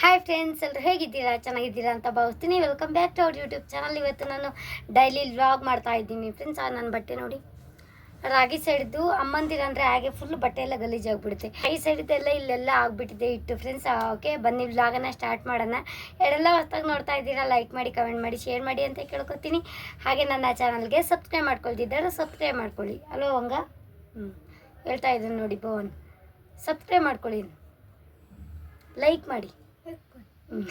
Hi friends ಎಲ್ಲರೂ ಹೇಗಿದ್ದೀರಾ? ಚೆನ್ನಾಗಿದ್ದೀರಾ ಅಂತ ಭಾವಿಸ್ತೀನಿ. ವೆಲ್ಕಮ್ ಬ್ಯಾಕ್ ಟು ಅವ್ರ ಯೂಟ್ಯೂಬ್ ಚಾನಲ್ ಇವತ್ತು ನಾನು ಡೈಲಿ ವ್ಲಾಗ್ ಮಾಡ್ತಾ ಇದ್ದೀನಿ ಫ್ರೆಂಡ್ಸ್ ಆ ನನ್ನ ಬಟ್ಟೆ ನೋಡಿ. ರಾಗಿ ಸೈಡ್ದು ಅಮ್ಮಂದಿರ ಅಂದರೆ ಹಾಗೆ ಫುಲ್ ಬಟ್ಟೆ ಎಲ್ಲ ಗಲೀಜಾಗ್ಬಿಡುತ್ತೆ ಈ ಸೈಡ್ದೆಲ್ಲ ಇಲ್ಲೆಲ್ಲ ಆಗಿಬಿಟ್ಟಿದೆ ಇಟ್ಟು ಫ್ರೆಂಡ್ಸ್ ಓಕೆ ಬನ್ನಿ ವ್ಲಾಗನ್ನು ಸ್ಟಾರ್ಟ್ ಮಾಡೋಣ. ಎರಡೆಲ್ಲ ಹೊಸ್ದಾಗಿ ನೋಡ್ತಾ ಇದ್ದೀರಾ ಲೈಕ್ ಮಾಡಿ ಕಮೆಂಟ್ ಮಾಡಿ ಶೇರ್ ಮಾಡಿ ಅಂತ ಕೇಳ್ಕೊತೀನಿ. ಹಾಗೆ ನನ್ನ ಚಾನಲ್ಗೆ ಸಬ್ಸ್ಕ್ರೈಬ್ ಮಾಡ್ಕೊಳ್ತಿದ್ದಾರೆ ಸಬ್ಸ್ಕ್ರೈಬ್ ಮಾಡ್ಕೊಳ್ಳಿ. ಅಲೋ ಹಂಗ? ಹೇಳ್ತಾ ಇದ್ದೀನಿ ನೋಡಿ, ಭವನ್. ಸಬ್ಸ್ಕ್ರೈಬ್ ಮಾಡ್ಕೊಳ್ಳಿ. ಲೈಕ್ ಮಾಡಿ. 嗯。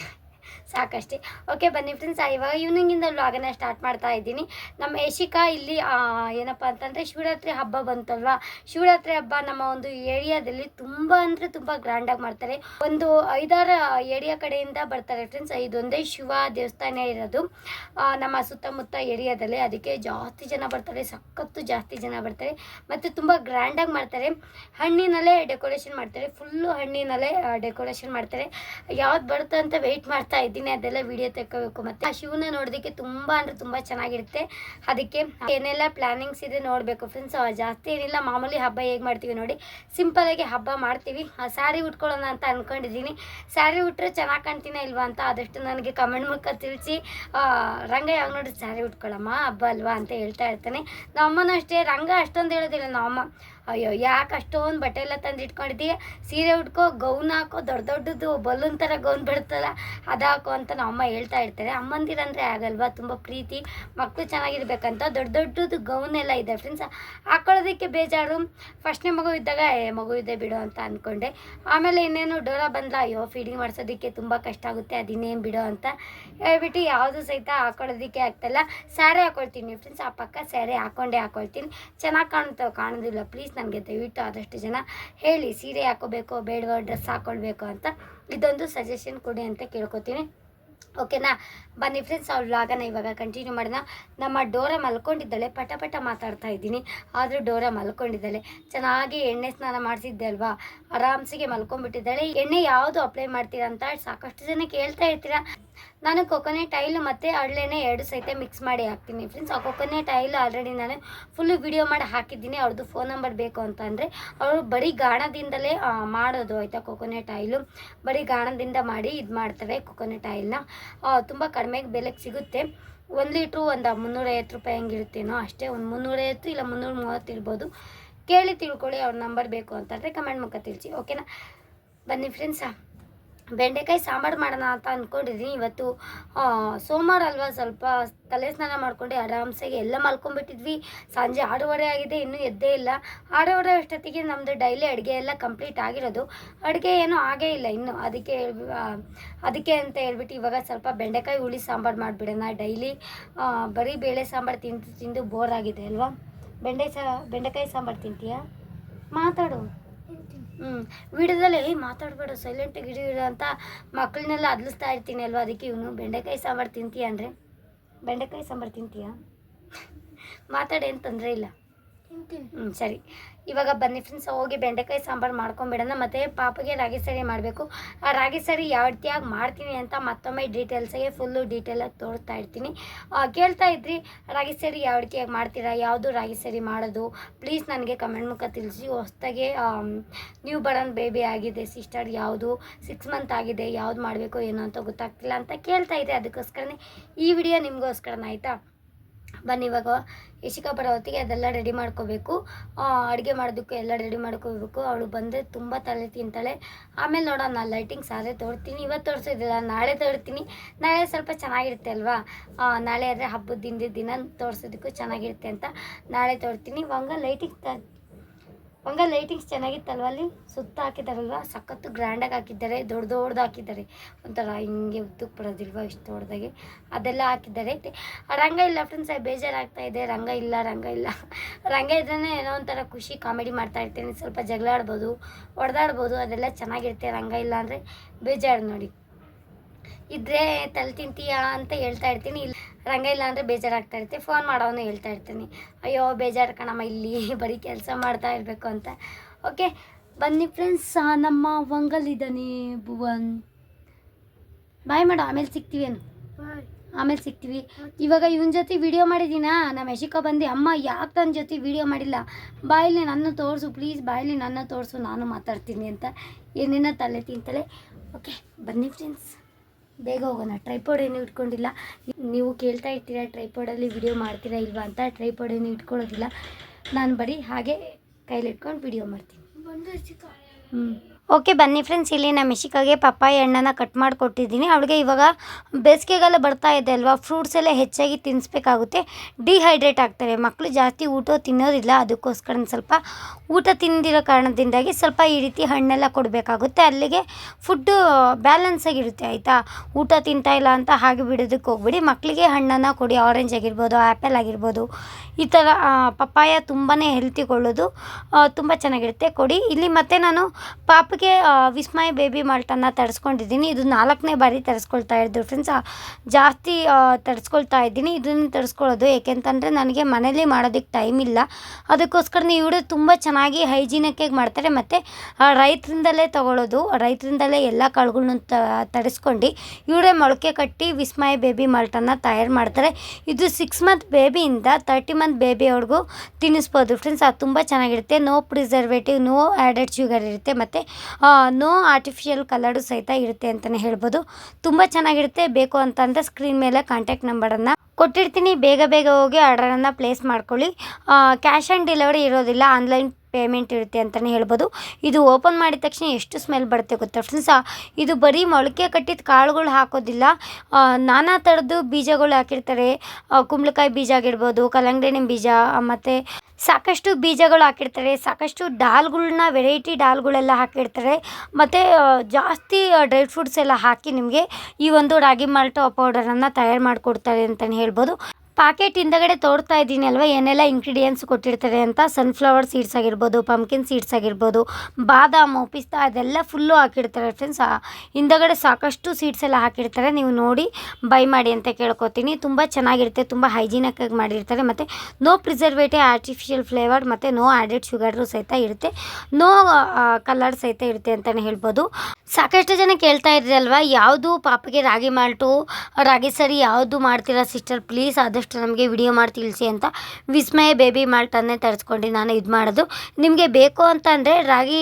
ಸಾಕಷ್ಟೇ. ಓಕೆ ಬನ್ನಿ ಫ್ರೆಂಡ್ಸ್ ಇವಾಗ ಈವ್ನಿಂಗಿಂದ ವ್ಲಾಗನ್ನ ಸ್ಟಾರ್ಟ್ ಮಾಡ್ತಾ ಇದ್ದೀನಿ. ನಮ್ಮ ಯಶಿಕಾ ಇಲ್ಲಿ ಏನಪ್ಪ ಅಂತಂದರೆ ಶಿವರಾತ್ರಿ ಹಬ್ಬ ಬಂತಲ್ವಾ? ಶಿವರಾತ್ರಿ ಹಬ್ಬ ನಮ್ಮ ಒಂದು ಏರಿಯಾದಲ್ಲಿ ತುಂಬ ಅಂದರೆ ತುಂಬ ಗ್ರ್ಯಾಂಡಾಗಿ ಮಾಡ್ತಾರೆ. ಒಂದು ಐದಾರು ಏರಿಯಾ ಕಡೆಯಿಂದ ಬರ್ತಾರೆ ಫ್ರೆಂಡ್ಸ್ ಇದೊಂದೇ ಶಿವ ದೇವಸ್ಥಾನ ಇರೋದು. ನಮ್ಮ ಸುತ್ತಮುತ್ತ ಏರಿಯಾದಲ್ಲಿ ಅದಕ್ಕೆ ಜಾಸ್ತಿ ಜನ ಬರ್ತಾರೆ, ಸಖತ್ತು ಜಾಸ್ತಿ ಜನ ಬರ್ತಾರೆ. ಮತ್ತು ತುಂಬ ಗ್ರ್ಯಾಂಡಾಗಿ ಮಾಡ್ತಾರೆ. ಹಣ್ಣಿನಲ್ಲೇ ಡೆಕೋರೇಷನ್ ಮಾಡ್ತಾರೆ ಫುಲ್ಲು ಹಣ್ಣಿನಲ್ಲೇ ಡೆಕೋರೇಷನ್ ಮಾಡ್ತಾರೆ. ಯಾವ್ದು ಬರುತ್ತೆ ಅಂತ ವೆಯ್ಟ್ ಮಾಡ್ತಾ ಇದ್ದೀನಿ, ಅದೆಲ್ಲ ವಿಡಿಯೋ ತೆಕ್ಕೋಬೇಕು. ಮತ್ತೆ ಆ ಶಿವನ ನೋಡೋದಕ್ಕೆ ತುಂಬ ಅಂದರೆ ತುಂಬ ಚೆನ್ನಾಗಿರುತ್ತೆ. ಅದಕ್ಕೆ ಏನೆಲ್ಲ ಪ್ಲಾನಿಂಗ್ಸ್ ಇದೆ ನೋಡಬೇಕು ಫ್ರೆಂಡ್ಸ್ ಜಾಸ್ತಿ ಏನಿಲ್ಲ, ಮಾಮೂಲಿ ಹಬ್ಬ ಹೇಗೆ ಮಾಡ್ತೀವಿ ನೋಡಿ. ಸಿಂಪಲ್ ಆಗಿ ಹಬ್ಬ ಮಾಡ್ತೀವಿ. ಸ್ಯಾರಿ ಉಟ್ಕೊಳ್ಳೋಣ ಅಂತ ಅನ್ಕೊಂಡಿದ್ದೀನಿ. ಸ್ಯಾರಿ ಉಟ್ರೆ ಚೆನ್ನಾಗಿ ಕಾಣ್ತೀನ ಇಲ್ವಾ ಅಂತ ಆದಷ್ಟು ನನಗೆ ಕಮೆಂಟ್ ಮೂಲಕ ತಿಳಿಸಿ ರಂಗ ಯಾವಾಗ ನೋಡಿ ಸ್ಯಾರಿ ಉಟ್ಕೊಳ್ಳಮ್ಮ, ಹಬ್ಬ ಅಲ್ವಾ ಅಂತ ಹೇಳ್ತಾ ಇರ್ತಾನೆ. ನಮ್ಮನ ಅಷ್ಟೇ, ರಂಗ ಅಷ್ಟೊಂದು ಹೇಳೋದಿಲ್ಲ ನಮ್ಮಮ್ಮ. ಅಯ್ಯೋ, ಯಾಕೆ ಅಷ್ಟೊಂದು ಬಟ್ಟೆ ಎಲ್ಲ ತಂದು ಇಟ್ಕೊಂಡಿದ್ದೀಯ ಸೀರೆ ಉಟ್ಕೋ, ಗೌನ್ ಹಾಕೋ, ದೊಡ್ಡ ದೊಡ್ಡದು, ಬಲೂನ್ ಥರ ಗೌನ್ ಬಿಡುತ್ತಲ್ಲ, ಅದು ಹಾಕೋ ಅಂತ ನಮ್ಮಮ್ಮ ಹೇಳ್ತಾ ಇರ್ತಾರೆ. ಅಮ್ಮಂದಿರಂದರೆ ಆಗಲ್ವಾ? ತುಂಬ ಪ್ರೀತಿ ಮಕ್ಕಳು ಚೆನ್ನಾಗಿರ್ಬೇಕಂತ ದೊಡ್ಡ ದೊಡ್ಡದು ಗೌನ್ ಎಲ್ಲ ಇದೆ ಫ್ರೆಂಡ್ಸ್ ಹಾಕೊಳ್ಳೋದಕ್ಕೆ ಬೇಜಾರು. ಫಸ್ಟ್ನೇ ಮಗು ಇದ್ದಾಗ, ಏ, ಮಗು ಇದೆ ಬಿಡು ಅಂತ ಅಂದ್ಕೊಂಡೆ ಆಮೇಲೆ ಇನ್ನೇನು ಡೋರ ಬಂದ ಅಯ್ಯೋ ಫೀಡಿಂಗ್ ಮಾಡಿಸೋದಕ್ಕೆ ತುಂಬ ಕಷ್ಟ ಆಗುತ್ತೆ, ಅದಿನ್ನೇನು ಬಿಡು ಅಂತ ಹೇಳ್ಬಿಟ್ಟು ಯಾವುದು ಸಹಿತ ಹಾಕೊಳ್ಳೋದಕ್ಕೆ ಆಗ್ತಾಯಿಲ್ಲ ಸ್ಯಾರಿ ಹಾಕೊಳ್ತೀನಿ ಫ್ರೆಂಡ್ಸ್ ಆ ಪಕ್ಕ ಸ್ಯಾರಿ ಹಾಕೊಂಡೇ, ಹಾಕೊಳ್ತೀನಿ. ಚೆನ್ನಾಗಿ ಕಾಣುತ್ತೋ, ಕಾಣೋದಿಲ್ಲ. ಪ್ಲೀಸ್ ನನಗೆ ದಯವಿಟ್ಟು ಆದಷ್ಟು ಜನ ಹೇಳಿ, ಸೀರೆ ಹಾಕೋಬೇಕು, ಬೇಡವೋ, ಡ್ರೆಸ್ ಹಾಕ್ಕೊಳ್ಬೇಕು ಅಂತ ಇದೊಂದು ಸಜೆಷನ್ ಕೊಡಿ ಅಂತ ಕೇಳ್ಕೊತೀನಿ. ಓಕೆನಾ ಬನ್ನಿ ಫ್ರೆಂಡ್ಸ್ ಅವ್ರ ಲಾಗನ ಇವಾಗ ಕಂಟಿನ್ಯೂ ಮಾಡೋಣ. ನಮ್ಮ ಡೋರ ಮಲ್ಕೊಂಡಿದ್ದಾಳೆ, ಪಟ ಪಟ ಮಾತಾಡ್ತಾ ಇದ್ದೀನಿ. ಆದರೂ ಡೋರ ಮಲ್ಕೊಂಡಿದ್ದಾಳೆ. ಚೆನ್ನಾಗಿ ಎಣ್ಣೆ ಸ್ನಾನ ಮಾಡಿಸಿದ್ದೆ ಅಲ್ವಾ? ಆರಾಮ್ಸಿಗೆ ಮಲ್ಕೊಂಡ್ಬಿಟ್ಟಿದ್ದಾಳೆ. ಎಣ್ಣೆ ಯಾವುದು ಅಪ್ಲೈ ಮಾಡ್ತೀರಾ ಅಂತ ಸಾಕಷ್ಟು ಜನ ಕೇಳ್ತಾ ಇರ್ತೀರಾ. ನಾನು ಕೊಕೊನೆಟ್ ಆಯಿಲ್ ಮತ್ತು ಅರಳೆಣ್ಣೆ ಎರಡು ಸಹಿತ ಮಿಕ್ಸ್ ಮಾಡಿ ಹಾಕ್ತೀನಿ ಫ್ರೆಂಡ್ಸ್ ಆ ಕೊಕೊನೆಟ್ ಆಯಿಲ್ ಆಲ್ರೆಡಿ ನಾನು ಫುಲ್ಲು ವಿಡಿಯೋ ಮಾಡಿ ಹಾಕಿದ್ದೀನಿ. ಅವ್ರದ್ದು ಫೋನ್ ನಂಬರ್ ಬೇಕು ಅಂತಂದರೆ ಅವರು ಬರೀ ಗಾಣದಿಂದಲೇ ಮಾಡೋದು ಆಯಿತಾ ಕೊಕೊನೆಟ್ ಆಯಿಲು ಬರೀ ಗಾಣದಿಂದ ಮಾಡಿ ಇದು ಮಾಡ್ತಾರೆ ಕೊಕೊನೆಟ್ ಆಯಿಲ್ನ ತುಂಬ ಕಡಿಮೆ ಬೆಲೆಗೆ ಸಿಗುತ್ತೆ. ಒಂದು ಲೀಟ್ರು ಒಂದು ಮುನ್ನೂರೈವತ್ತು ರೂಪಾಯಿ ಹೆಂಗಿರುತ್ತೇನೋ ಅಷ್ಟೇ. ಒಂದು ಮುನ್ನೂರೈವತ್ತು ಇಲ್ಲ ಮುನ್ನೂರ ಮೂವತ್ತು ಇರ್ಬೋದು. ಕೇಳಿ ತಿಳ್ಕೊಳ್ಳಿ ಅವ್ರ ನಂಬರ್ ಬೇಕು ಅಂತಂದರೆ ಕಮೆಂಟ್ ಮುಖ ತಿಳಿಸಿ. ಓಕೆನಾ ಬನ್ನಿ ಫ್ರೆಂಡ್ಸಾ ಬೆಂಡೆಕಾಯಿ ಸಾಂಬಾರು ಮಾಡೋಣ ಅಂತ ಅಂದ್ಕೊಂಡಿದ್ದೀನಿ ಇವತ್ತು ಸೋಮವಾರ ಅಲ್ವಾ ಸ್ವಲ್ಪ ತಲೆ ಸ್ನಾನ ಮಾಡ್ಕೊಂಡು ಆರಾಮ್ಸಾಗಿ ಎಲ್ಲ ಮಲ್ಕೊಂಡ್ಬಿಟ್ಟಿದ್ವಿ. ಸಂಜೆ ಆರೂವರೆ ಆಗಿದೆ, ಇನ್ನೂ ಎದ್ದೇ ಇಲ್ಲ. ಆರೂವರೆ ಅಷ್ಟೊತ್ತಿಗೆ ನಮ್ಮದು ಡೈಲಿ ಅಡುಗೆ ಎಲ್ಲ ಕಂಪ್ಲೀಟ್ ಆಗಿರೋದು. ಅಡುಗೆ ಏನೂ ಆಗೇ ಇಲ್ಲ ಇನ್ನು. ಅದಕ್ಕೆ ಅದಕ್ಕೆ ಅಂತ ಹೇಳ್ಬಿಟ್ಟು ಇವಾಗ ಸ್ವಲ್ಪ ಬೆಂಡೆಕಾಯಿ ಹುಳಿ ಸಾಂಬಾರು ಮಾಡಿಬಿಡೋಣ. ಡೈಲಿ ಬರೀ ಬೇಳೆ ಸಾಂಬಾರು ತಿಂದು ತಿಂದು ಬೋರ್ ಆಗಿದೆ ಅಲ್ವಾ? ಬೆಂಡೆ ಸಾ, ಬೆಂಡೆಕಾಯಿ ಸಾಂಬಾರು ತಿಂತೀಯಾ? ಮಾತಾಡು. ಹ್ಞೂ ವಿಡಿಯೋದಲ್ಲಿ ಮಾತಾಡಬೇಡ ಸೈಲೆಂಟಾಗಿ ಗಿಡ ಅಂತ ಮಕ್ಕಳನ್ನೆಲ್ಲ ಅದ್ಲಿಸ್ತಾ ಇರ್ತೀನಿ ಅಲ್ವಾ? ಅದಕ್ಕೆ ಇವನು, ಬೆಂಡೆಕಾಯಿ ಸಾಂಬಾರು ತಿಂತೀಯ ಅಂದರೆ? ಬೆಂಡೆಕಾಯಿ ಸಾಂಬಾರು ತಿಂತೀಯಾ? ಮಾತಾಡೇನು ತೊಂದರೆ ಇಲ್ಲ. ಹ್ಞೂ ಸರಿ. ಇವಾಗ ಬನ್ನಿ ಫ್ರೆಂಡ್ಸ್ ಹೋಗಿ ಬೆಂಡೆಕಾಯಿ ಸಾಂಬಾರು ಮಾಡ್ಕೊಂಬಿಡೋಣ, ಮತ್ತು ಪಾಪಗೆ ರಾಗಿ ಸರಿ ಮಾಡಬೇಕು. ಆ ರಾಗಿ ಸರಿ ಯಾವ ರೀತಿಯಾಗಿ ಮಾಡ್ತೀನಿ ಅಂತ ಮತ್ತೊಮ್ಮೆ ಡೀಟೇಲ್ಸಾಗೆ ಫುಲ್ಲು ಡೀಟೇಲಾಗಿ ತೋರಿಸ್ತಾ ಇರ್ತೀನಿ. ಕೇಳ್ತಾ ಇದ್ರಿ, ರಾಗಿ ಸರಿ ಯಾವ ರೀತಿಯಾಗಿ ಮಾಡ್ತೀರಾ, ಯಾವುದು ರಾಗಿ ಸರಿ ಮಾಡೋದು? ಪ್ಲೀಸ್ ನನಗೆ ಕಮೆಂಟ್ ಮುಖ ತಿಳಿಸಿ. ಹೊಸ್ದಾಗೆ ನ್ಯೂ ಬರನ್ ಬೇಬಿ ಆಗಿದೆ ಸಿಸ್ಟರ್ ಯಾವುದು ಸಿಕ್ಸ್ ಮಂತ್ ಆಗಿದೆ, ಯಾವ್ದು ಮಾಡಬೇಕು, ಏನು ಅಂತ ಗೊತ್ತಾಗ್ತಿಲ್ಲ ಅಂತ ಕೇಳ್ತಾ ಇದ್ದೆ ಅದಕ್ಕೋಸ್ಕರನೇ ಈ ವಿಡಿಯೋ ನಿಮಗೋಸ್ಕರನೇ, ಆಯಿತಾ? ಬನ್ನಿ, ಇವಾಗ ಯಶಿಕಾ ಬರೋ ಹೊತ್ತಿಗೆ ಅದೆಲ್ಲ ರೆಡಿ ಮಾಡ್ಕೋಬೇಕು. ಅಡುಗೆ ಮಾಡೋದಕ್ಕೂ ಎಲ್ಲ ರೆಡಿ ಮಾಡ್ಕೋಬೇಕು. ಅವಳು ಬಂದರೆ ತುಂಬ ತಲೆ ತಿಂತಾಳೆ. ಆಮೇಲೆ ನೋಡೋಣ ನಾನು ಲೈಟಿಂಗ್ಸ್ ಆದರೆ ತೋರ್ತೀನಿ. ಇವತ್ತು ತೋರಿಸೋದಿಲ್ಲ ನಾಳೆ ತೋರ್ತೀನಿ. ನಾಳೆ ಸ್ವಲ್ಪ ಚೆನ್ನಾಗಿರುತ್ತೆ ಅಲ್ವಾ? ನಾಳೆ ಆದರೆ ಹಬ್ಬದ ದಿನದ ದಿನ ತೋರಿಸೋದಕ್ಕೂ ಚೆನ್ನಾಗಿರುತ್ತೆ ಅಂತ ನಾಳೆ ತೋರ್ತೀನಿ. ಇವಾಗ ಲೈಟಿಂಗ್ ತ ಹಂಗ ಲೈಟಿಂಗ್ಸ್ ಚೆನ್ನಾಗಿತ್ತಲ್ವ ಅಲ್ಲಿ? ಸುತ್ತ ಹಾಕಿದಾರಲ್ವ ಸಖತ್ತು ಗ್ರ್ಯಾಂಡಾಗಿ ಹಾಕಿದ್ದಾರೆ, ದೊಡ್ಡ ದೊಡ್ಡದು ಹಾಕಿದ್ದಾರೆ. ಒಂಥರ ಹಿಂಗೆ ಉದ್ದಕ್ಕೆ ಬರೋದಿಲ್ವ ಇಷ್ಟು ದೊಡ್ಡದಾಗಿ ಅದೆಲ್ಲ ಹಾಕಿದ್ದಾರೆ. ರಂಗ ಇಲ್ಲ ಫ್ರೆಂಡ್ಸ್ ಬೇಜಾರಾಗ್ತಾ ಇದೆ. ರಂಗ ಇಲ್ಲ ರಂಗ ಇಲ್ಲ. ರಂಗ ಇದ್ರೇ ಏನೋ ಒಂಥರ ಖುಷಿ, ಕಾಮಿಡಿ ಮಾಡ್ತಾ ಇರ್ತೀನಿ. ಸ್ವಲ್ಪ ಜಗಳ ಆಡ್ಬೋದು ಹೊಡೆದಾಡ್ಬೋದು ಅದೆಲ್ಲ ಚೆನ್ನಾಗಿರುತ್ತೆ. ರಂಗ ಇಲ್ಲ ಅಂದರೆ ಬೇಜಾರು ನೋಡಿ. ಇದ್ರೆ ತಲೆ ತಿಂತೀಯಾ ಅಂತ ಹೇಳ್ತಾ ಇರ್ತೀನಿ. ಇಲ್ಲ ರಂಗ ಇಲ್ಲ ಅಂದರೆ ಬೇಜಾರಾಗ್ತಾ ಇರುತ್ತೆ. ಫೋನ್ ಮಾಡೋನು ಹೇಳ್ತಾ ಇರ್ತೀನಿ. ಅಯ್ಯೋ ಬೇಜಾರು ಕಣಮ್ಮ ಇಲ್ಲಿ ಬರೀ ಕೆಲಸ ಮಾಡ್ತಾ ಇರಬೇಕು ಅಂತ. ಓಕೆ ಬನ್ನಿ ಫ್ರೆಂಡ್ಸ್ ನಮ್ಮ ವಂಗಲಿದ್ದಾನೆ ಭುವನ್. ಬಾಯ್ ಮಾಡು ಆಮೇಲೆ ಸಿಗ್ತೀವೇನು? ಆಮೇಲೆ ಸಿಗ್ತೀವಿ. ಇವಾಗ ಇವನ ಜೊತೆ ವಿಡಿಯೋ ಮಾಡಿದ್ದೀನಾ? ನಮ್ಮ ಯಶಿಕೋ ಬಂದು ಅಮ್ಮ ಯಾಕೆ ತನ್ನ ಜೊತೆ ವಿಡಿಯೋ ಮಾಡಿಲ್ಲ? ಬಾಯಲ್ಲಿ ನನ್ನ ತೋರಿಸು ಪ್ಲೀಸ್ ಬಾಯಲ್ಲಿ ನನ್ನ ತೋರಿಸು ನಾನು ಮಾತಾಡ್ತೀನಿ ಅಂತ ಏನೇನೋ ತಲೆ ತಿಂತಲೆ ಓಕೆ ಬನ್ನಿ ಫ್ರೆಂಡ್ಸ್ ಬೇಗ ಹೋಗೋಣ. ಟ್ರೈಪಾಡ್ ಏನು ಇಟ್ಕೊಂಡಿಲ್ಲ. ನೀವು ಕೇಳ್ತಾ ಇರ್ತೀರಾ ಟ್ರೈಪಾಡಲ್ಲಿ ವಿಡಿಯೋ ಮಾಡ್ತೀರಾ ಇಲ್ವಾ ಅಂತ ಟ್ರೈಪಾಡ್ ಏನು ಇಟ್ಕೊಳ್ಳೋದಿಲ್ಲ. ನಾನು ಬರೀ ಹಾಗೆ ಕೈಲಿಟ್ಕೊಂಡು ವಿಡಿಯೋ ಮಾಡ್ತೀನಿ. ಹ್ಞೂ ಓಕೆ, ಬನ್ನಿ ಫ್ರೆಂಡ್ಸ್ ಇಲ್ಲಿ ನಮ್ಮ ಮಿಶಿಕಾಗೆ ಪಪ್ಪಾಯಿ ಹಣ್ಣನ್ನು ಕಟ್ ಮಾಡಿ ಕೊಟ್ಟಿದ್ದೀನಿ ಅವಳಿಗೆ ಇವಾಗ ಬೇಸಿಗೆಗಾಲ ಬರ್ತಾ ಇದೆ ಅಲ್ವಾ? ಫ್ರೂಟ್ಸ್ ಎಲ್ಲ ಹೆಚ್ಚಾಗಿ ತಿನ್ನಿಸ್ಬೇಕಾಗುತ್ತೆ ಡಿಹೈಡ್ರೇಟ್ ಆಗ್ತಾರೆ. ಮಕ್ಕಳು ಜಾಸ್ತಿ ಊಟ ತಿನ್ನೋದಿಲ್ಲ. ಅದಕ್ಕೋಸ್ಕರ ಸ್ವಲ್ಪ ಊಟ ತಿಂದಿರೋ ಕಾರಣದಿಂದಾಗಿ ಸ್ವಲ್ಪ ಈ ರೀತಿ ಹಣ್ಣೆಲ್ಲ ಕೊಡಬೇಕಾಗುತ್ತೆ. ಅಲ್ಲಿಗೆ ಫುಡ್ಡು ಬ್ಯಾಲೆನ್ಸ್ ಆಗಿರುತ್ತೆ ಆಯಿತಾ? ಊಟ ತಿಂತಾ ಇಲ್ಲ ಅಂತ ಹಾಗೆ ಬಿಡೋದಕ್ಕೆ ಹೋಗ್ಬಿಡಿ. ಮಕ್ಕಳಿಗೆ ಹಣ್ಣನ್ನು ಕೊಡಿ. ಆರೆಂಜ್ ಆಗಿರ್ಬೋದು ಆ್ಯಪಲ್ ಆಗಿರ್ಬೋದು. ಈ ಥರ ಪಪ್ಪಾಯ ತುಂಬಾ ಹೆಲ್ತಿಗೊಳ್ಳೋದು ತುಂಬ ಚೆನ್ನಾಗಿರುತ್ತೆ. ಕೊಡಿ. ಇಲ್ಲಿ ಮತ್ತೆ ನಾನು ಪಾಪಗೆ ಆ, ವಿಸ್ಮಯ ಬೇಬಿ ಮಾಲ್ಟನ್ನು ತರಿಸ್ಕೊಂಡಿದ್ದೀನಿ. ಇದು ನಾಲ್ಕನೇ ಬಾರಿ ತರಿಸ್ಕೊಳ್ತಾ ಇದ್ದರು ಫ್ರೆಂಡ್ಸ್ ಜಾಸ್ತಿ ತರಿಸ್ಕೊಳ್ತಾ ಇದ್ದೀನಿ. ಇದನ್ನು ತರಿಸ್ಕೊಳ್ಳೋದು ಏಕೆಂತಂದರೆ ನನಗೆ ಮನೇಲಿ ಮಾಡೋದಕ್ಕೆ ಟೈಮ್ ಇಲ್ಲ. ಅದಕ್ಕೋಸ್ಕರ ಇವರು ತುಂಬ ಚೆನ್ನಾಗಿ ಹೈಜಿನಿಕಾಗಿ ಮಾಡ್ತಾರೆ. ಮತ್ತು ರೈತರಿಂದಲೇ ತಗೊಳ್ಳೋದು. ರೈತರಿಂದಲೇ ಎಲ್ಲ ಕಾಳುಗಳ್ನ ತರಿಸ್ಕೊಂಡು ಇವರೇ ಮೊಳಕೆ ಕಟ್ಟಿ ವಿಸ್ಮಯ ಬೇಬಿ ಮಾಲ್ಟನ್ನು ತಯಾರು ಮಾಡ್ತಾರೆ. ಇದು ಸಿಕ್ಸ್ ಮಂತ್ ಬೇಬಿಯಿಂದ ತರ್ಟಿ ಮಂತ್ ಬೇಬಿಯವ್ರಿಗೂ ತಿನ್ನಿಸ್ಬೋದು ಫ್ರೆಂಡ್ಸ್ ಅದು ತುಂಬ ಚೆನ್ನಾಗಿರುತ್ತೆ. No preservative no added sugar ಇರುತ್ತೆ. ಮತ್ತು ನೋ ಆರ್ಟಿಫಿಷಿಯಲ್ ಕಲರು ಸಹಿತ ಇರುತ್ತೆ ಅಂತಲೇ ಹೇಳ್ಬೋದು. ತುಂಬ ಚೆನ್ನಾಗಿರುತ್ತೆ. ಬೇಕು ಅಂತಂದರೆ ಸ್ಕ್ರೀನ್ ಮೇಲೆ ಕಾಂಟ್ಯಾಕ್ಟ್ ನಂಬರನ್ನು ಕೊಟ್ಟಿರ್ತೀನಿ. ಬೇಗ ಬೇಗ ಹೋಗಿ ಆರ್ಡರನ್ನು ಪ್ಲೇಸ್ ಮಾಡ್ಕೊಳ್ಳಿ. ಕ್ಯಾಶ್ ಆನ್ ಡೆಲಿವರಿ ಇರೋದಿಲ್ಲ. ಆನ್ಲೈನ್ ಪೇಮೆಂಟ್ ಇರುತ್ತೆ ಅಂತಲೇ ಹೇಳ್ಬೋದು. ಇದು ಓಪನ್ ಮಾಡಿದ ತಕ್ಷಣ ಎಷ್ಟು ಸ್ಮೆಲ್ ಬರುತ್ತೆ ಗೊತ್ತಾ ಫ್ರೆಂಡ್ಸ್ ಇದು ಬರೀ ಮೊಳಕೆ ಕಟ್ಟಿದ ಕಾಳುಗಳು ಹಾಕೋದಿಲ್ಲ. ನಾನಾ ಥರದ್ದು ಬೀಜಗಳು ಹಾಕಿರ್ತಾರೆ. ಕುಂಬಳಕಾಯಿ ಬೀಜ ಆಗಿರ್ಬೋದು, ಕಲ್ಲಂಗಡಿ ಬೀಜ ಮತ್ತು ಸಾಕಷ್ಟು ಬೀಜಗಳು ಹಾಕಿರ್ತಾರೆ, ಸಾಕಷ್ಟು ಡಾಲ್ಗಳನ್ನ ವೆರೈಟಿ ಡಾಲ್ಗಳೆಲ್ಲ ಹಾಕಿರ್ತಾರೆ. ಮತ್ತು ಜಾಸ್ತಿ ಡ್ರೈ ಫ್ರೂಟ್ಸ್ ಎಲ್ಲ ಹಾಕಿ ನಿಮಗೆ ಈ ಒಂದು ರಾಗಿ ಮಾಲ್ಟ್ ಪೌಡರನ್ನು ತಯಾರು ಮಾಡಿಕೊಡ್ತಾರೆ ಅಂತಲೇ ಹೇಳ್ಬೋದು. ಪಾಕೆಟ್ ಹಿಂದಗಡೆ ತೋರ್ತಾ ಇದ್ದೀನಿ ಅಲ್ವಾ? ಏನೆಲ್ಲ ಇಂಗ್ರೀಡಿಯೆಂಟ್ಸ್ ಕೊಟ್ಟಿರ್ತಾರೆ ಅಂತ? ಸನ್ಫ್ಲವರ್ ಸೀಡ್ಸ್ ಆಗಿರ್ಬೋದು ಪಂಪ್ಕಿನ್ ಸೀಡ್ಸ್ ಆಗಿರ್ಬೋದು, ಬಾದಾಮು ಪಿಸ್ತಾ ಅದೆಲ್ಲ ಫುಲ್ಲು ಹಾಕಿರ್ತಾರೆ ಫ್ರೆಂಡ್ಸ್ ಹಿಂದಗಡೆ ಸಾಕಷ್ಟು ಸೀಡ್ಸ್ ಎಲ್ಲ ಹಾಕಿರ್ತಾರೆ. ನೀವು ನೋಡಿ ಬೈ ಮಾಡಿ ಅಂತ ಕೇಳ್ಕೊತೀನಿ. ತುಂಬ ಚೆನ್ನಾಗಿರುತ್ತೆ, ತುಂಬ ಹೈಜೀನಿಕ್ಕಾಗಿ ಮಾಡಿರ್ತಾರೆ. ಮತ್ತು ನೋ ಪ್ರಿಸರ್ವೇಟಿವ್ ಆರ್ಟಿಫಿಷಿಯಲ್ ಫ್ಲೇವರ್ ಮತ್ತು ನೋ ಆ್ಯಡೆಡ್ ಶುಗರು ಸಹಿತ ಇರುತ್ತೆ. ನೋ ಕಲರ್ ಸಹಿತ ಇರುತ್ತೆ ಅಂತಲೇ ಹೇಳ್ಬೋದು. ಸಾಕಷ್ಟು ಜನ ಕೇಳ್ತಾ ಇದ್ರಲ್ವಾ ಯಾವುದು ಪಾಪಗೆ ರಾಗಿ ಮಾಲ್ಟು, ರಾಗಿ ಸರಿ ಯಾವುದು ಮಾಡ್ತೀರಾ ಸಿಸ್ಟರ್ ಪ್ಲೀಸ್ ಆದಷ್ಟು ನಮಗೆ ವಿಡಿಯೋ ಮಾಡಿ ತಿಳಿಸಿ ಅಂತ ವಿಸ್ಮಯ ಬೇಬಿ ಮಾಲ್ಟನ್ನೇ ತರಿಸ್ಕೊಂಡು ನಾನು ಇದು ಮಾಡೋದು. ನಿಮಗೆ ಬೇಕು ಅಂತ ಅಂದರೆ ರಾಗಿ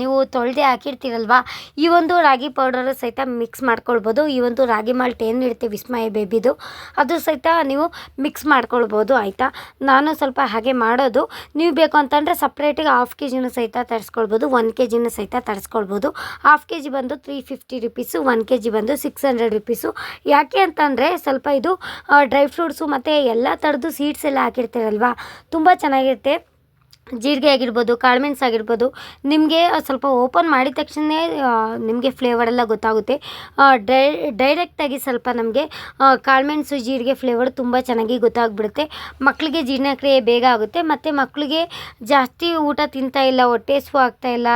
ನೀವು ತೊಳೆದೇ ಹಾಕಿರ್ತೀರಲ್ವಾ, ಈ ಒಂದು ರಾಗಿ ಪೌಡರು ಸಹಿತ ಮಿಕ್ಸ್ ಮಾಡ್ಕೊಳ್ಬೋದು. ಈ ಒಂದು ರಾಗಿ ಮಾಲ್ಟ್ ಏನು ಇರುತ್ತೆ ವಿಸ್ಮಯ ಬೇಬಿದು, ಅದು ಸಹಿತ ನೀವು ಮಿಕ್ಸ್ ಮಾಡ್ಕೊಳ್ಬೋದು, ಆಯಿತಾ? ನಾನು ಸ್ವಲ್ಪ ಹಾಗೆ ಮಾಡೋದು. ನೀವು ಬೇಕು ಅಂತಂದರೆ ಸಪ್ರೇಟಿಗೆ ಹಾಫ್ ಕೆ ಜಿನೂ ಸಹಿತ ತರಿಸ್ಕೊಳ್ಬೋದು ಒನ್ ಕೆ ಜಿನೂ ಸಹಿತ ತರಿಸ್ಕೊಳ್ಬೋದು. ಹಾಫ್ ಕೆ ಜಿ ಬಂದು three fifty rupees one K G ಬಂದು ಸಿಕ್ಸ್ ಹಂಡ್ರೆಡ್ ರುಪೀಸು ಯಾಕೆ ಅಂತಂದರೆ ಸ್ವಲ್ಪ ಇದು ಡ್ರೈ ಫ್ರೂಟ್ಸು ಮತ್ತು ಎಲ್ಲ ಥರದ್ದು ಸೀಡ್ಸ್ ಎಲ್ಲ ಹಾಕಿರ್ತೀರಲ್ವಾ? ತುಂಬ ಚೆನ್ನಾಗಿರುತ್ತೆ. ಜೀರಿಗೆ ಆಗಿರ್ಬೋದು, ಕಾಳುಮೆಣಸು ಆಗಿರ್ಬೋದು, ನಿಮಗೆ ಸ್ವಲ್ಪ ಓಪನ್ ಮಾಡಿದ ತಕ್ಷಣ ನಿಮಗೆ ಫ್ಲೇವರೆಲ್ಲ ಗೊತ್ತಾಗುತ್ತೆ. ಡೈ ಡೈರೆಕ್ಟಾಗಿ ಸ್ವಲ್ಪ ನಮಗೆ ಕಾಳುಮೆಣಸು, ಜೀರಿಗೆ ಫ್ಲೇವರ್ ತುಂಬ ಚೆನ್ನಾಗಿ ಗೊತ್ತಾಗ್ಬಿಡುತ್ತೆ. ಮಕ್ಕಳಿಗೆ ಜೀರ್ಣಕ್ರಿಯೆ ಬೇಗ ಆಗುತ್ತೆ. ಮತ್ತು ಮಕ್ಕಳಿಗೆ ಜಾಸ್ತಿ ಊಟ ತಿಂತಾ ಇಲ್ಲ, ಹೊಟ್ಟೆ ಸು ಆಗ್ತಾ ಇಲ್ಲ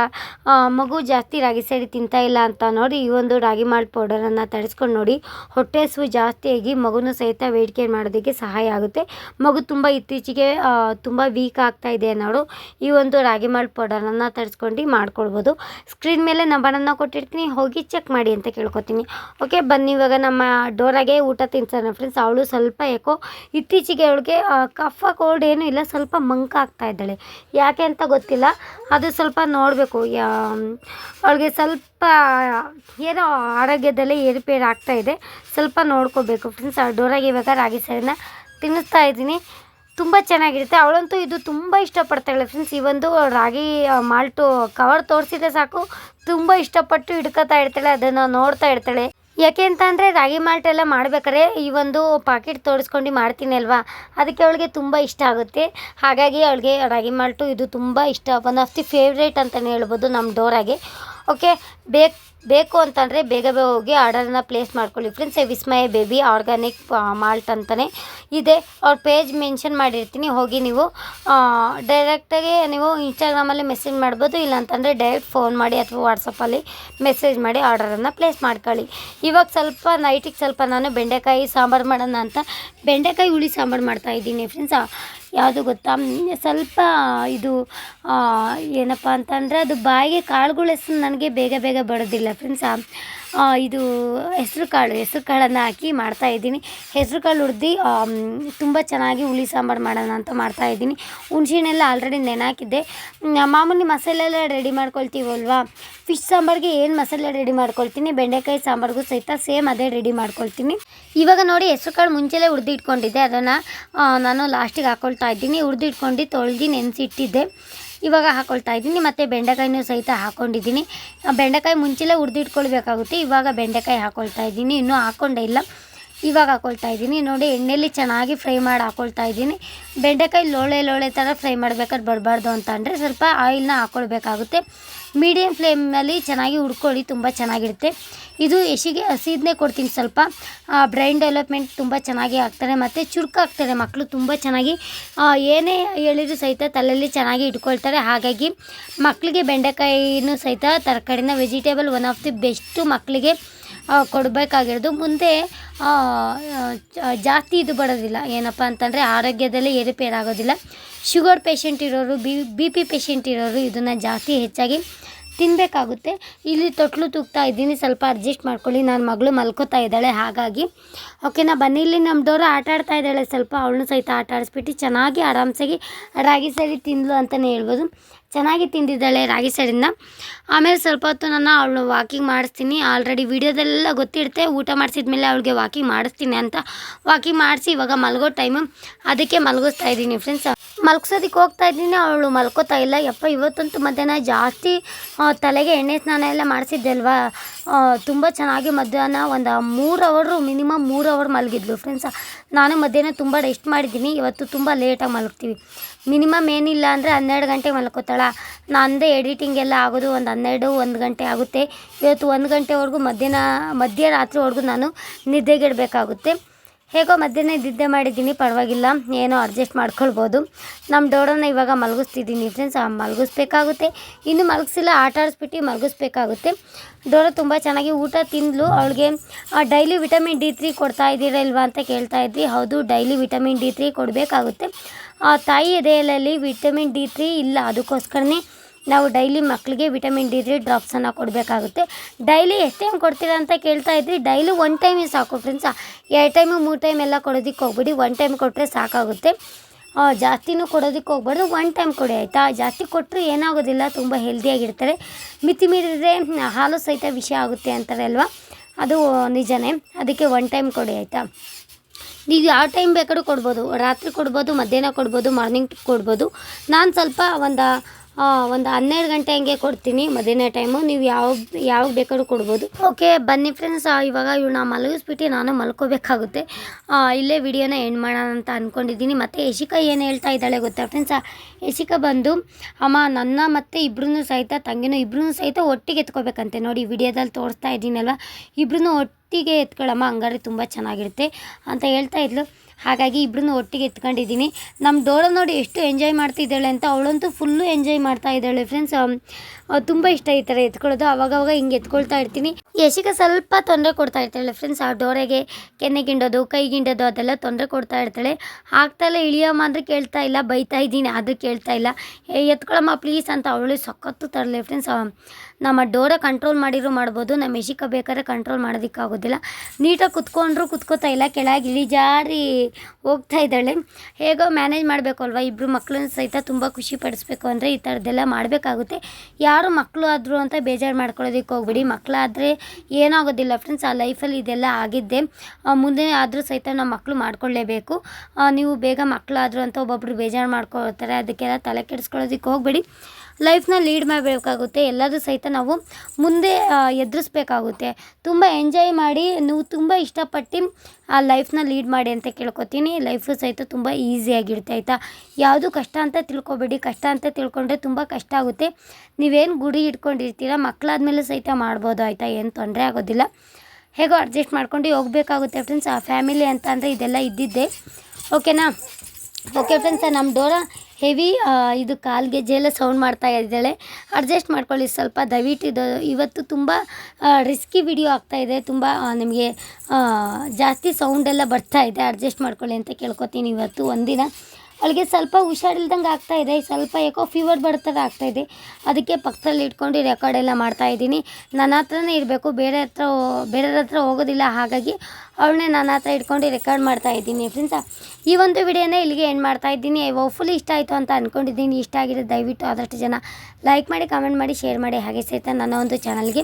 ಮಗು ಜಾಸ್ತಿ ರಾಗಿ ಸೈಡಿ ತಿಂತಾ ಇಲ್ಲ ಅಂತ ನೋಡಿ ಈ ಒಂದು ರಾಗಿ ಮಾಲ್ಟ್ ಪೌಡರನ್ನು ತರಿಸ್ಕೊಂಡು ನೋಡಿ, ಹೊಟ್ಟೆ ಸು ಜಾಸ್ತಿಯಾಗಿ ಮಗುನ ಸಹಿತ ವೇಟ್ ಮಾಡೋದಕ್ಕೆ ಸಹಾಯ ಆಗುತ್ತೆ. ಮಗು ತುಂಬ ಇತ್ತೀಚೆಗೆ ತುಂಬ ವೀಕ್ ಆಗ್ತಾ ಇದೆ ಅನ್ನೋರು ಈ ಒಂದು ರಾಗಿ ಮಾಲ್ಟ್ ಪೌಡರನ್ನು ತರಿಸ್ಕೊಂಡು ಮಾಡ್ಕೊಳ್ಬೋದು. ಸ್ಕ್ರೀನ್ ಮೇಲೆ ನಂಬರನ್ನು ಕೊಟ್ಟಿರ್ತೀನಿ. ಹೋಗಿ ಚೆಕ್ ಮಾಡಿ ಅಂತ ಕೇಳ್ಕೊತೀನಿ. ಓಕೆ ಬನ್ನಿ ಇವಾಗ ನಮ್ಮ ಡೋರಾಗೆ ಊಟ ತಿನ್ಸೋಣ ಫ್ರೆಂಡ್ಸ್ ಅವಳು ಸ್ವಲ್ಪ ಯಾಕೋ ಇತ್ತೀಚೆಗೆ ಅವಳಿಗೆ ಕಫ ಕೋಲ್ಡ್ ಏನೂ ಇಲ್ಲ, ಸ್ವಲ್ಪ ಮಂಕ ಆಗ್ತಾ ಇದ್ದಾಳೆ. ಯಾಕೆ ಅಂತ ಗೊತ್ತಿಲ್ಲ. ಅದು ಸ್ವಲ್ಪ ನೋಡಬೇಕು. ಅವಳಿಗೆ ಸ್ವಲ್ಪ ಏನೋ ಆರೋಗ್ಯದಲ್ಲಿ ಏರುಪೇರು ಆಗ್ತಾ ಇದೆ. ಸ್ವಲ್ಪ ನೋಡ್ಕೋಬೇಕು ಫ್ರೆಂಡ್ಸ್ ಡೋರಾಗೆ ಇವಾಗ ರಾಗಿ ಸರಿನ ತಿನ್ನಿಸ್ತಾ ಇದ್ದೀನಿ. ತುಂಬ ಚೆನ್ನಾಗಿರುತ್ತೆ. ಅವಳಂತೂ ಇದು ತುಂಬ ಇಷ್ಟಪಡ್ತಾಳೆ ಫ್ರೆಂಡ್ಸ್ ಈ ಒಂದು ರಾಗಿ ಮಾಲ್ಟು ಕವರ್ ತೋರಿಸಿದ್ರೆ ಸಾಕು. ತುಂಬ ಇಷ್ಟಪಟ್ಟು ಹಿಡ್ಕೊತಾ ಇರ್ತಾಳೆ, ಅದನ್ನು ನೋಡ್ತಾ ಇರ್ತಾಳೆ. ಯಾಕೆ ಅಂತ ಅಂದರೆ ರಾಗಿ ಮಾಲ್ಟ್ ಎಲ್ಲ ಮಾಡ್ಬೇಕಾದ್ರೆ ಈ ಒಂದು ಪಾಕೆಟ್ ತೋರಿಸ್ಕೊಂಡು ಮಾಡ್ತೀನಿ ಅಲ್ವಾ? ಅದಕ್ಕೆ ಅವಳಿಗೆ ತುಂಬ ಇಷ್ಟ ಆಗುತ್ತೆ. ಹಾಗಾಗಿ ಅವಳಿಗೆ ರಾಗಿ ಮಾಲ್ಟು ಇದು ತುಂಬ ಇಷ್ಟ ಒನ್ ಆಫ್ ದಿ ಫೇವ್ರೇಟ್ ಅಂತಲೇ ಹೇಳ್ಬೋದು ನಮ್ಮ ಡೋರಾಗೆ. ಓಕೆ ಬೇಕು ಬೇಕು ಅಂತಂದರೆ ಬೇಗ ಬೇಗ ಹೋಗಿ ಆರ್ಡರನ್ನ ಪ್ಲೇಸ್ ಮಾಡ್ಕೊಳ್ಳಿ. Friends Vismaya baby organic malt ಅಂತಲೇ ಇದೆ. ಅವ್ರ ಪೇಜ್ ಮೆನ್ಷನ್ ಮಾಡಿರ್ತೀನಿ. ಹೋಗಿ ನೀವು ಡೈರೆಕ್ಟಾಗಿ ನೀವು ಇನ್ಸ್ಟಾಗ್ರಾಮಲ್ಲಿ ಮೆಸೇಜ್ ಮಾಡ್ಬೋದು. ಇಲ್ಲ ಅಂತಂದರೆ ಡೈರೆಕ್ಟ್ ಫೋನ್ ಮಾಡಿ ಅಥವಾ ವಾಟ್ಸಪ್ಪಲ್ಲಿ ಮೆಸೇಜ್ ಮಾಡಿ ಆರ್ಡರನ್ನು ಪ್ಲೇಸ್ ಮಾಡ್ಕೊಳ್ಳಿ. ಇವಾಗ ಸ್ವಲ್ಪ ನೈಟಿಗೆ ಸ್ವಲ್ಪ ನಾನು ಬೆಂಡೆಕಾಯಿ ಸಾಂಬಾರು ಮಾಡೋಣ ಅಂತ. ಬೆಂಡೆಕಾಯಿ ಹುಳಿ ಸಾಂಬಾರು ಮಾಡ್ತಾಯಿದ್ದೀನಿ ಫ್ರೆಂಡ್ಸ್ ಯಾವುದು ಗೊತ್ತಾ? ಸ್ವಲ್ಪ ಇದು ಏನಪ್ಪ ಅಂತಂದರೆ ಅದು ಬಾಯಿಗೆ ಕಾಳುಗಳು ನನಗೆ ಬೇಗ ಬೇಗ ಬರೋದಿಲ್ಲ ಫ್ರೆಂಡ್ಸ್. ಇದು ಹೆಸ್ರು ಕಾಳು, ಹೆಸ್ರು ಕಾಳನ್ನು ಹಾಕಿ ಮಾಡ್ತಾ ಇದ್ದೀನಿ. ಹೆಸ್ರು ಕಾಳು ಹುರ್ದು ತುಂಬ ಚೆನ್ನಾಗಿ ಹುಳಿ ಸಾಂಬಾರು ಮಾಡೋಣ ಅಂತ ಮಾಡ್ತಾ ಇದ್ದೀನಿ. ಹುಣ್ಸೆಹಣ್ಣೆಲ್ಲ ಆಲ್ರೆಡಿ ನೆನಾಕಿದ್ದೆ ಹಾಕಿದ್ದೆ ಮಾಮೂಲಿ ಮಸಾಲೆ ಎಲ್ಲ ರೆಡಿ ಮಾಡ್ಕೊಳ್ತೀವಲ್ವಾ ಫಿಶ್ ಸಾಂಬಾರಿಗೆ ಏನು ಮಸಾಲೆ ರೆಡಿ ಮಾಡ್ಕೊಳ್ತೀನಿ? ಬೆಂಡೆಕಾಯಿ ಸಾಂಬಾರಿಗೂ ಸಹಿತ ಸೇಮ್ ಅದೇ ರೆಡಿ ಮಾಡ್ಕೊಳ್ತೀನಿ. ಇವಾಗ ನೋಡಿ ಹೆಸ್ರು ಕಾಳು ಮುಂಚೆಲೇ ಹುರಿದು ಇಟ್ಕೊಂಡಿದ್ದೆ. ಅದನ್ನು ನಾನು ಲಾಸ್ಟಿಗೆ ಹಾಕ್ಕೊಳ್ತಾ ಇದ್ದೀನಿ. ಹುರಿದು ಇಟ್ಕೊಂಡು ತೊಳೆದು ನೆನೆಸಿಟ್ಟಿದ್ದೆ. ಇವಾಗ ಹಾಕೊಳ್ತಾ ಇದ್ದೀನಿ. ಮತ್ತು ಬೆಂಡೆಕಾಯಿನೂ ಸಹಿತ ಹಾಕ್ಕೊಂಡಿದ್ದೀನಿ ಬೆಂಡೆಕಾಯಿ ಮುಂಚೆಲೇ ಹುರಿದಿಟ್ಕೊಳ್ಬೇಕಾಗುತ್ತೆ. ಇವಾಗ ಬೆಂಡೆಕಾಯಿ ಹಾಕ್ಕೊಳ್ತಾ ಇದ್ದೀನಿ. ಇನ್ನೂ ಹಾಕ್ಕೊಂಡೇ ಇಲ್ಲ. ಇವಾಗ ಹಾಕ್ಕೊಳ್ತಾ ಇದ್ದೀನಿ. ನೋಡಿ, ಎಣ್ಣೆಲಿ ಚೆನ್ನಾಗಿ ಫ್ರೈ ಮಾಡಿ ಹಾಕ್ಕೊಳ್ತಾ ಇದ್ದೀನಿ. ಬೆಂಡೆಕಾಯಿ ಲೋಳೆ ಲೋಳೆ ಥರ ಫ್ರೈ ಮಾಡಬೇಕಾದ್ರೆ ಬರಬಾರ್ದು ಅಂತ ಅಂದರೆ ಸ್ವಲ್ಪ ಆಯಿಲ್ನ ಹಾಕ್ಕೊಳ್ಬೇಕಾಗುತ್ತೆ ಮೀಡಿಯಮ್ ಫ್ಲೇಮಲ್ಲಿ ಚೆನ್ನಾಗಿ ಹುಡ್ಕೊಳ್ಳಿ ತುಂಬ ಚೆನ್ನಾಗಿರುತ್ತೆ. ಇದು ಎಶಿಗೆ ಹಸಿದನ್ನೇ ಕೊಡ್ತೀನಿ ಸ್ವಲ್ಪ. ಬ್ರೈನ್ ಡೆವಲಪ್ಮೆಂಟ್ ತುಂಬ ಚೆನ್ನಾಗಿ ಆಗ್ತಾರೆ ಮತ್ತು ಚುರುಕಾಗ್ತಾರೆ ಮಕ್ಕಳು ತುಂಬ ಚೆನ್ನಾಗಿ ಏನೇ ಹೇಳಿದ್ರು ಸಹಿತ ತಲೆಯಲ್ಲಿ ಚೆನ್ನಾಗಿ ಇಟ್ಕೊಳ್ತಾರೆ. ಹಾಗಾಗಿ ಮಕ್ಕಳಿಗೆ ಬೆಂಡೆಕಾಯಿನೂ ಸಹಿತ ತರಕಾರಿನ vegetable one of the best ಮಕ್ಕಳಿಗೆ ಕೊಡಬೇಕಾಗಿರೋದು. ಮುಂದೆ ಜಾಸ್ತಿ ಇದು ಬರೋದಿಲ್ಲ. ಏನಪ್ಪ ಅಂತಂದರೆ ಆರೋಗ್ಯದಲ್ಲಿ ಏರುಪೇರಾಗೋದಿಲ್ಲ. ಶುಗರ್ ಪೇಷಂಟ್ ಇರೋರು, ಬಿ ಬಿ ಪಿ ಪೇಷಂಟ್ ಇರೋರು ಇದನ್ನು ಜಾಸ್ತಿ ಹೆಚ್ಚಾಗಿ ತಿನ್ನಬೇಕಾಗುತ್ತೆ ಇಲ್ಲಿ ತೊಟ್ಲು ತೂಗ್ತಾ ಇದ್ದೀನಿ. ಸ್ವಲ್ಪ ಅಡ್ಜಸ್ಟ್ ಮಾಡ್ಕೊಳ್ಳಿ. ನನ್ನ ಮಗಳು ಮಲ್ಕೋತಾ ಇದ್ದಾಳೆ. ಹಾಗಾಗಿ ಓಕೆನಾ ಬನ್ನಿ. ಇಲ್ಲಿ ನಮ್ಮದವರು ಆಟ ಆಡ್ತಾ ಇದ್ದಾಳೆ. ಸ್ವಲ್ಪ ಅವಳನ್ನು ಸಹಿತ ಆಟ ಆಡಿಸ್ಬಿಟ್ಟು ಚೆನ್ನಾಗಿ ಆರಾಮ್ಸಾಗಿ ರಾಗಿ ಸರಿ ತಿಂದ್ಲು ಅಂತಲೇ ಹೇಳ್ಬೋದು. ಚೆನ್ನಾಗಿ ತಿಂದಿದ್ದಾಳೆ ರಾಗಿ ಸೈಡಿಂದ. ಆಮೇಲೆ ಸ್ವಲ್ಪ ಹೊತ್ತು ನಾನು ಅವಳು ವಾಕಿಂಗ್ ಮಾಡಿಸ್ತೀನಿ. ಆಲ್ರೆಡಿ ವಿಡಿಯೋದೆಲ್ಲ ಗೊತ್ತಿರುತ್ತೆ. ಊಟ ಮಾಡಿಸಿದ್ಮೇಲೆ ಅವಳಿಗೆ ವಾಕಿಂಗ್ ಮಾಡಿಸ್ತೀನಿ ಅಂತ. ವಾಕಿಂಗ್ ಮಾಡಿಸಿ ಇವಾಗ ಮಲಗೋ ಟೈಮು ಅದಕ್ಕೆ ಮಲಗಿಸ್ತಾ ಇದ್ದೀನಿ ಫ್ರೆಂಡ್ಸ್ ಮಲ್ಗ್ಸೋದಕ್ಕೆ ಹೋಗ್ತಾ ಇದ್ದೀನಿ. ಅವಳು ಮಲ್ಕೋತಾ ಇಲ್ಲ. ಯಪ್ಪ, ಇವತ್ತಂತೂ ಮಧ್ಯಾಹ್ನ ಜಾಸ್ತಿ ತಲೆಗೆ ಎಣ್ಣೆ ಸ್ನಾನ ಎಲ್ಲ ಮಾಡಿಸಿದ್ದೆ ಅಲ್ವಾ? ತುಂಬ ಚೆನ್ನಾಗಿ ಮಧ್ಯಾಹ್ನ ಒಂದು ಮೂರು ಅವರು ಮಿನಿಮಮ್ ಮೂರು ಅವರ್ ಮಲಗಿದ್ಲು ಫ್ರೆಂಡ್ಸ್ ನಾನು ಮಧ್ಯಾಹ್ನ ತುಂಬ ರೆಸ್ಟ್ ಮಾಡಿದ್ದೀನಿ. ಇವತ್ತು ತುಂಬ ಲೇಟಾಗಿ ಮಲಗ್ತೀವಿ. ಮಿನಿಮಮ್ ಏನಿಲ್ಲ ಅಂದರೆ ಹನ್ನೆರಡು ಗಂಟೆಗೆ ಮಲ್ಕೋತಾಳ. ನಂದೇ ಎಡಿಟಿಂಗ್ ಎಲ್ಲ ಆಗೋದು ಒಂದು ಹನ್ನೆರಡು, ಒಂದು ಗಂಟೆ ಆಗುತ್ತೆ. ಇವತ್ತು ಒಂದು ಗಂಟೆವರೆಗೂ ಮಧ್ಯಾಹ್ನ ಮಧ್ಯರಾತ್ರಿವರೆಗೂ ನಾನು ನಿದ್ದೆಗೆಡಬೇಕಾಗುತ್ತೆ. ಹೇಗೋ ಮಧ್ಯಾಹ್ನ ನಿದ್ದೆ ಮಾಡಿದ್ದೀನಿ, ಪರವಾಗಿಲ್ಲ. ಏನೋ ಅಡ್ಜಸ್ಟ್ ಮಾಡ್ಕೊಳ್ಬೋದು. ನಮ್ಮ ಡೋಡನ್ನ ಇವಾಗ ಮಲಗಿಸ್ತಿದ್ದೀನಿ ಫ್ರೆಂಡ್ಸ್ ಮಲಗಿಸ್ಬೇಕಾಗುತ್ತೆ. ಇನ್ನು ಮಲಗಿಸಿಲ್ಲ, ಆಟ ಆಡಿಸ್ಬಿಟ್ಟು ಮಲಗಿಸ್ಬೇಕಾಗುತ್ತೆ. ಡೋರ ತುಂಬ ಚೆನ್ನಾಗಿ ಊಟ ತಿಂದಲು. ಅವಳಿಗೆ ಡೈಲಿ ವಿಟಮಿನ್ ಡಿ ತ್ರೀ ಕೊಡ್ತಾ ಇದ್ದೀರಾ ಇಲ್ವಾ ಅಂತ ಕೇಳ್ತಾ ಇದ್ವಿ ಹೌದು ಡೈಲಿ ವಿಟಮಿನ್ ಡಿ ತ್ರೀ ಕೊಡಬೇಕಾಗುತ್ತೆ. ಆ ತಾಯಿ ಎದೆಯಲ್ಲಿ ವಿಟಮಿನ್ ಡಿ ತ್ರೀ ಇಲ್ಲ. ಅದಕ್ಕೋಸ್ಕರನೇ ನಾವು ಡೈಲಿ ಮಕ್ಕಳಿಗೆ ವಿಟಮಿನ್ ಡಿ ತ್ರೀ ಡ್ರಾಪ್ಸನ್ನು ಕೊಡಬೇಕಾಗುತ್ತೆ. ಡೈಲಿ ಎಷ್ಟು ಟೈಮ್ ಕೊಡ್ತೀರಾ ಅಂತ ಕೇಳ್ತಾ ಇದ್ರಿ. ಡೈಲಿ ಒನ್ ಟೈಮ್ ಸಾಕು ಫ್ರೆಂಡ್ಸ್ ಎರಡು ಟೈಮು ಮೂರು ಟೈಮ್ ಎಲ್ಲ ಕೊಡೋದಕ್ಕೆ ಹೋಗ್ಬಿಡಿ. ಒನ್ ಟೈಮ್ ಕೊಟ್ಟರೆ ಸಾಕಾಗುತ್ತೆ. ಜಾಸ್ತಿನೂ ಕೊಡೋದಕ್ಕೆ ಹೋಗ್ಬಾರ್ದು. ಒನ್ ಟೈಮ್ ಕೊಡಿ ಆಯಿತಾ? ಜಾಸ್ತಿ ಕೊಟ್ಟರು ಏನಾಗೋದಿಲ್ಲ. ತುಂಬ ಹೆಲ್ದಿಯಾಗಿರ್ತಾರೆ ಮಿತಿ ಮೀರಿದ್ರೆ ಹಾಲು ಸಹಿತ ವಿಷಯ ಆಗುತ್ತೆ ಅಂತಾರೆ ಅಲ್ವಾ? ಅದು ನಿಜನೇ. ಅದಕ್ಕೆ ಒನ್ ಟೈಮ್ ಕೊಡಿ ಆಯಿತಾ? ನೀವು ಯಾವ ಟೈಮ್ ಬೇಕಾದ್ರೂ ಕೊಡ್ಬೋದು. ರಾತ್ರಿ ಕೊಡ್ಬೋದು, ಮಧ್ಯಾಹ್ನ ಕೊಡ್ಬೋದು ಮಾರ್ನಿಂಗ್ ಕೊಡ್ಬೋದು. ನಾನು ಸ್ವಲ್ಪ ಒಂದು ಒಂದು ಹನ್ನೆರಡು ಗಂಟೆ ಹಂಗೆ ಕೊಡ್ತೀನಿ ಮಧ್ಯಾಹ್ನ ಟೈಮು ನೀವು ಯಾವ, ಯಾವಾಗ ಬೇಕಾದ್ರೂ ಕೊಡ್ಬೋದು. ಓಕೆ ಬನ್ನಿ ಫ್ರೆಂಡ್ಸ್ ಇವಾಗ ಇವ್ನ ಮಲಗಿಸ್ಬಿಟ್ಟು ನಾನು ಮಲ್ಕೋಬೇಕಾಗುತ್ತೆ. ಇಲ್ಲೇ ವಿಡಿಯೋನ ಎಂಡ್ ಮಾಡೋಣ ಅಂತ ಅಂದ್ಕೊಂಡಿದ್ದೀನಿ ಮತ್ತು ಯಶಿಕಾ ಏನು ಹೇಳ್ತಾ ಇದ್ದಾಳೆ ಗೊತ್ತಾ ಫ್ರೆಂಡ್ಸ್ ಯಶಿಕಾ ಬಂದು, ಅಮ್ಮ, ನನ್ನ ಮತ್ತು ಇಬ್ರು ಸಹಿತ, ತಂಗಿನೂ ಇಬ್ರು ಸಹಿತ ಒಟ್ಟಿಗೆ ಎತ್ಕೋಬೇಕಂತೆ. ನೋಡಿ ವಿಡಿಯೋದಲ್ಲಿ ತೋರಿಸ್ತಾ ಇದ್ದೀನಲ್ವ ಇಬ್ರು ಒಟ್ಟಿಗೆ ಎತ್ಕೊಳ್ಳಮ್ಮ ಹಂಗಾರೆ ತುಂಬ ಚೆನ್ನಾಗಿರುತ್ತೆ ಅಂತ ಹೇಳ್ತಾ ಇದ್ಲು. ಹಾಗಾಗಿ ಇಬ್ಬರನ್ನು ಒಟ್ಟಿಗೆ ಎತ್ಕೊಂಡಿದ್ದೀನಿ. ನಮ್ಮ ಡೋರ ನೋಡಿ ಎಷ್ಟು ಎಂಜಾಯ್ ಮಾಡ್ತಿದ್ದಾಳೆ ಅಂತ ಅವಳಂತೂ ಫುಲ್ಲು ಎಂಜಾಯ್ ಮಾಡ್ತಾ ಇದ್ದಾಳೆ ಫ್ರೆಂಡ್ಸ್ ತುಂಬ ಇಷ್ಟ ಈ ಥರ ಎತ್ಕೊಳ್ಳೋದು. ಅವಾಗವಾಗ ಹಿಂಗೆ ಎತ್ಕೊಳ್ತಾ ಇರ್ತೀನಿ. ಯಶಿಕ ಸ್ವಲ್ಪ ತೊಂದರೆ ಕೊಡ್ತಾ ಇರ್ತಾಳೆ ಫ್ರೆಂಡ್ಸ್ ಆ ಡೋರೆಗೆ ಕೆನ್ನೆ ಕೈಗಿಂಡೋದು ಅದೆಲ್ಲ ತೊಂದರೆ ಕೊಡ್ತಾ ಇರ್ತಾಳೆ. ಆಗ್ತಾಳೆ ಇಳಿಯಮ್ಮ ಅಂದರೆ ಕೇಳ್ತಾ ಇಲ್ಲ, ಬೈತಾ ಇದ್ದೀನಿ ಅದು ಕೇಳ್ತಾ ಇಲ್ಲ. ಏ, ಎತ್ಕೊಳಮ್ಮ ಪ್ಲೀಸ್ ಅಂತ ಅವಳು ಸಖತ್ತು ತರಲೆ ಫ್ರೆಂಡ್ಸ್ ನಮ್ಮ ಡೋರ ಕಂಟ್ರೋಲ್ ಮಾಡಿರೋ ಮಾಡ್ಬೋದು. ನಮ್ಮ ಯಶಿಕ ಬೇಕಾದ್ರೆ ಕಂಟ್ರೋಲ್ ಮಾಡೋದಕ್ಕಾಗೋದಿಲ್ಲ. ನೀಟಾಗಿ ಕುತ್ಕೊಂಡ್ರು ಕುತ್ಕೋತಾ ಇಲ್ಲ. ಕೆಳಗೆ ಇಳಿಜಾರಿ ಹೋಗ್ತಾ ಇದ್ದಾಳೆ. ಹೇಗೋ ಮ್ಯಾನೇಜ್ ಮಾಡಬೇಕು ಅಲ್ವಾ ಇಬ್ಬರು ಮಕ್ಕಳನ್ನ ಸಹಿತ ತುಂಬ ಖುಷಿ ಪಡಿಸ್ಬೇಕು ಅಂದರೆ ಈ ಥರದ್ದೆಲ್ಲ ಮಾಡಬೇಕಾಗುತ್ತೆ. ಯಾರು ಮಕ್ಕಳು ಆದರು ಅಂತ ಬೇಜಾರು ಮಾಡ್ಕೊಳ್ಳೋದಕ್ಕೆ ಹೋಗ್ಬಿಡಿ. ಮಕ್ಕಳಾದರೆ ಏನಾಗೋದಿಲ್ಲ ಫ್ರೆಂಡ್ಸ್ ಆ ಲೈಫಲ್ಲಿ ಇದೆಲ್ಲ ಆಗಿದ್ದೆ ಮುಂದೆ ಆದರೂ ಸಹಿತ ನಾವು ಮಕ್ಕಳು ಮಾಡ್ಕೊಳ್ಳೇಬೇಕು. ನೀವು ಬೇಗ ಮಕ್ಕಳಾದರು ಅಂತ ಒಬ್ಬೊಬ್ರು ಬೇಜಾರು ಮಾಡ್ಕೊಳ್ತಾರೆ. ಅದಕ್ಕೆಲ್ಲ ತಲೆ ಕೆಡಿಸ್ಕೊಳ್ಳೋದಕ್ಕೆ ಹೋಗ್ಬೇಡಿ. ಲೈಫ್ನ ಲೀಡ್ ಮಾಡಬೇಕಾಗುತ್ತೆ. ಎಲ್ಲದೂ ಸಹಿತ ನಾವು ಮುಂದೆ ಎದುರಿಸ್ಬೇಕಾಗುತ್ತೆ. ತುಂಬ ಎಂಜಾಯ್ ಮಾಡಿ, ನೀವು ತುಂಬ ಇಷ್ಟಪಟ್ಟು ಆ ಲೈಫ್ನ ಲೀಡ್ ಮಾಡಿ ಅಂತ ಕೇಳ್ಕೊತೀನಿ ಲೈಫು ಸಹಿತ ತುಂಬ ಈಸಿಯಾಗಿರುತ್ತೆ ಆಯಿತಾ? ಯಾವುದು ಕಷ್ಟ ಅಂತ ತಿಳ್ಕೊಬೇಡಿ. ಕಷ್ಟ ಅಂತ ತಿಳ್ಕೊಂಡ್ರೆ ತುಂಬ ಕಷ್ಟ ಆಗುತ್ತೆ. ನೀವೇನು ಗುಡಿ ಇಟ್ಕೊಂಡಿರ್ತೀರ? ಮಕ್ಕಳಾದ್ಮೇಲೆ ಸಹಿತ ಮಾಡ್ಬೋದು, ಆಯಿತಾ? ಏನು ತೊಂದರೆ ಆಗೋದಿಲ್ಲ. ಹೇಗೋ ಅಡ್ಜಸ್ಟ್ ಮಾಡ್ಕೊಂಡು ಹೋಗಬೇಕಾಗುತ್ತೆ ಫ್ರೆಂಡ್ಸ್ ಆ ಫ್ಯಾಮಿಲಿ ಅಂತ ಅಂದರೆ ಇದೆಲ್ಲ ಇದ್ದಿದ್ದೆ. ಓಕೆನಾ ಓಕೆ ಫ್ರೆಂಡ್ಸ್ ನಮ್ಮ ಡೋರ ಹೆವಿ ಇದು ಕಾಲು ಜೇಲ ಸೌಂಡ್ ಮಾಡ್ತಾ ಇದ್ದಾಳೆ. ಅಡ್ಜಸ್ಟ್ ಮಾಡ್ಕೊಳ್ಳಿ ಸ್ವಲ್ಪ, ದಯವಿಟ್ಟು ಇದು ಇವತ್ತು ತುಂಬ ರಿಸ್ಕಿ ವಿಡಿಯೋ ಆಗ್ತಾ ಇದೆ. ತುಂಬ ನಿಮಗೆ ಜಾಸ್ತಿ ಸೌಂಡೆಲ್ಲ ಬರ್ತಾ ಇದೆ. ಅಡ್ಜಸ್ಟ್ ಮಾಡ್ಕೊಳ್ಳಿ ಅಂತ ಕೇಳ್ಕೊತೀನಿ ಇವತ್ತು ಒಂದಿನ. ಅವಳಿಗೆ ಸ್ವಲ್ಪ ಹುಷಾರಿಲ್ದಂಗೆ ಆಗ್ತಾ ಇದೆ. ಸ್ವಲ್ಪ ಯಾಕೋ ಫೀವರ್ ಬರ್ತಾರೆ ಆಗ್ತಾ ಇದೆ. ಅದಕ್ಕೆ ಪಕ್ಕದಲ್ಲಿ ಇಟ್ಕೊಂಡು ರೆಕಾರ್ಡ್ ಎಲ್ಲ ಮಾಡ್ತಾ ಇದ್ದೀನಿ. ನನ್ನ ಹತ್ರನೇ ಇರಬೇಕು. ಬೇರೆ ಹತ್ರ ಬೇರೆಯವ್ರ ಹತ್ರ ಹೋಗೋದಿಲ್ಲ. ಹಾಗಾಗಿ ಅವಳನ್ನೇ ನನ್ನ ಹತ್ರ ಇಟ್ಕೊಂಡು ರೆಕಾರ್ಡ್ ಮಾಡ್ತಾ ಇದ್ದೀನಿ ಫ್ರೆಂಡ್ಸ ಈ ಒಂದು ವಿಡಿಯೋನ ಇಲ್ಲಿಗೆ ಎಂಡ್ ಮಾಡ್ತಾ ಇದ್ದೀನಿ. ಫುಲ್ ಇಷ್ಟ ಆಯಿತು ಅಂತ ಅಂದ್ಕೊಂಡಿದ್ದೀನಿ ಇಷ್ಟ ಆಗಿದೆ ದಯವಿಟ್ಟು ಆದಷ್ಟು ಜನ ಲೈಕ್ ಮಾಡಿ ಕಮೆಂಟ್ ಮಾಡಿ ಶೇರ್ ಮಾಡಿ. ಹಾಗೆ ಸಹಿತ ನನ್ನ ಒಂದು ಚಾನಲ್ಗೆ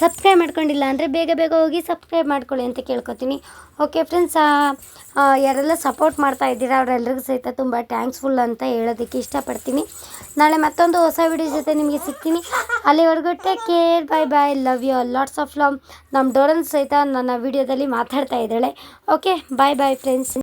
ಸಬ್ಸ್ಕ್ರೈಬ್ ಮಾಡ್ಕೊಂಡಿಲ್ಲ ಅಂದರೆ ಬೇಗ ಬೇಗ ಹೋಗಿ ಸಬ್ಸ್ಕ್ರೈಬ್ ಮಾಡ್ಕೊಳ್ಳಿ ಅಂತ ಕೇಳ್ಕೊತೀನಿ. ಓಕೆ ಫ್ರೆಂಡ್ಸ್ ಯಾರೆಲ್ಲ ಸಪೋರ್ಟ್ ಮಾಡ್ತಾ ಇದ್ದೀರಾ ಅವರೆಲ್ಲರಿಗೂ ಸಹಿತ ತುಂಬ ಥ್ಯಾಂಕ್ಸ್ಫುಲ್ ಅಂತ ಹೇಳೋದಕ್ಕೆ ಇಷ್ಟಪಡ್ತೀನಿ. ನಾಳೆ ಮತ್ತೊಂದು ಹೊಸ ವಿಡಿಯೋ ಜೊತೆ ನಿಮಗೆ ಸಿಗ್ತೀನಿ. ಅಲ್ಲಿವರೆಗೂ take care bye bye love you lots of love ನಮ್ಮ ಡೋರನ್ ಸಹಿತ ನನ್ನ ವಿಡಿಯೋದಲ್ಲಿ ಮಾತಾಡ್ತಾ ಇದ್ದಾಳೆ. Okay bye bye friends